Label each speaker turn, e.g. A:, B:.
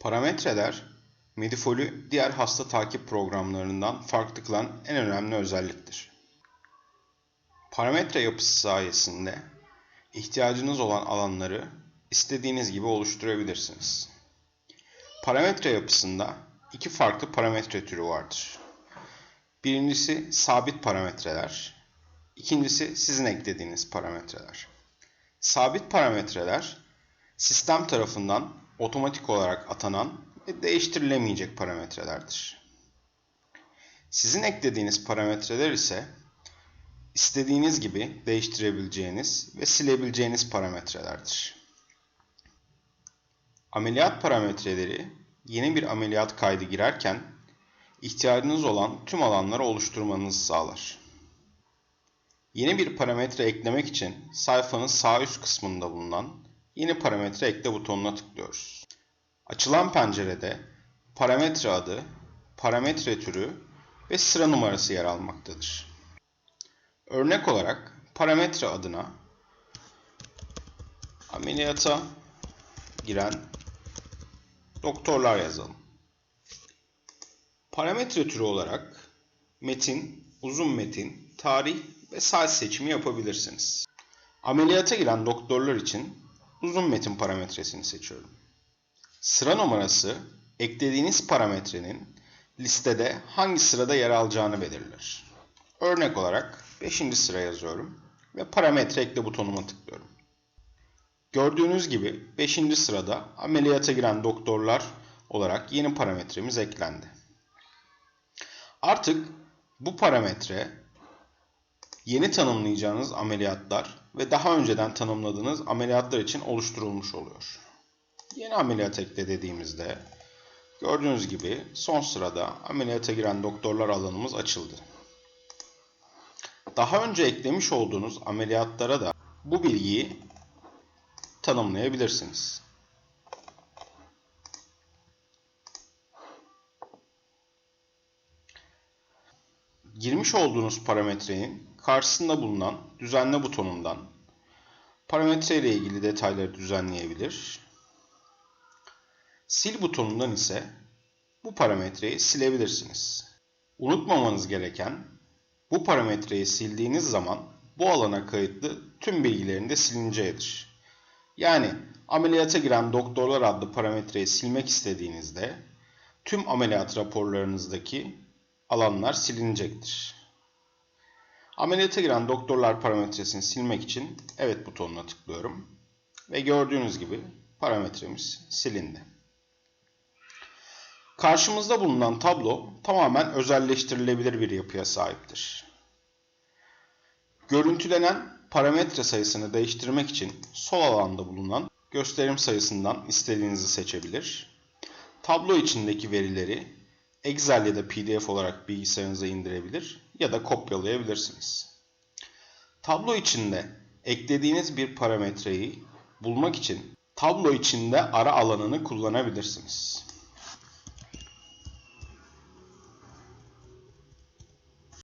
A: Parametreler, Medifol'ü diğer hasta takip programlarından farklı kılan en önemli özelliktir. Parametre yapısı sayesinde ihtiyacınız olan alanları istediğiniz gibi oluşturabilirsiniz. Parametre yapısında iki farklı parametre türü vardır. Birincisi sabit parametreler, ikincisi sizin eklediğiniz parametreler. Sabit parametreler sistem tarafından otomatik olarak atanan ve değiştirilemeyecek parametrelerdir. Sizin eklediğiniz parametreler ise istediğiniz gibi değiştirebileceğiniz ve silebileceğiniz parametrelerdir. Ameliyat parametreleri yeni bir ameliyat kaydı girerken ihtiyacınız olan tüm alanları oluşturmanızı sağlar. Yeni bir parametre eklemek için sayfanın sağ üst kısmında bulunan Yeni parametre ekle butonuna tıklıyoruz. Açılan pencerede parametre adı, parametre türü ve sıra numarası yer almaktadır. Örnek olarak parametre adına ameliyata giren doktorlar yazalım. Parametre türü olarak metin, uzun metin, tarih ve saat seçimi yapabilirsiniz. Ameliyata giren doktorlar için uzun metin parametresini seçiyorum. Sıra numarası eklediğiniz parametrenin listede hangi sırada yer alacağını belirler. Örnek olarak 5. sıra yazıyorum ve parametre ekle butonuma tıklıyorum. Gördüğünüz gibi 5. sırada ameliyata giren doktorlar olarak yeni parametremiz eklendi. Artık bu parametre yeni tanımlayacağınız ameliyatlar ve daha önceden tanımladığınız ameliyatlar için oluşturulmuş oluyor. Yeni ameliyat ekle dediğimizde gördüğünüz gibi son sırada ameliyata giren doktorlar alanımız açıldı. Daha önce eklemiş olduğunuz ameliyatlara da bu bilgiyi tanımlayabilirsiniz. Girmiş olduğunuz parametrenin karşısında bulunan düzenle butonundan parametre ile ilgili detayları düzenleyebilir. Sil butonundan ise bu parametreyi silebilirsiniz. Unutmamanız gereken bu parametreyi sildiğiniz zaman bu alana kayıtlı tüm bilgilerin de silineceğidir. Yani ameliyata giren doktorlar adlı parametreyi silmek istediğinizde tüm ameliyat raporlarınızdaki alanlar silinecektir. Ameliyata giren doktorlar parametresini silmek için evet butonuna tıklıyorum. Ve gördüğünüz gibi parametremiz silindi. Karşımızda bulunan tablo tamamen özelleştirilebilir bir yapıya sahiptir. Görüntülenen parametre sayısını değiştirmek için sol alanda bulunan gösterim sayısından istediğinizi seçebilir. Tablo içindeki verileri Excel ya da PDF olarak bilgisayarınıza indirebilir ya da kopyalayabilirsiniz. Tablo içinde eklediğiniz bir parametreyi bulmak için tablo içinde ara alanını kullanabilirsiniz.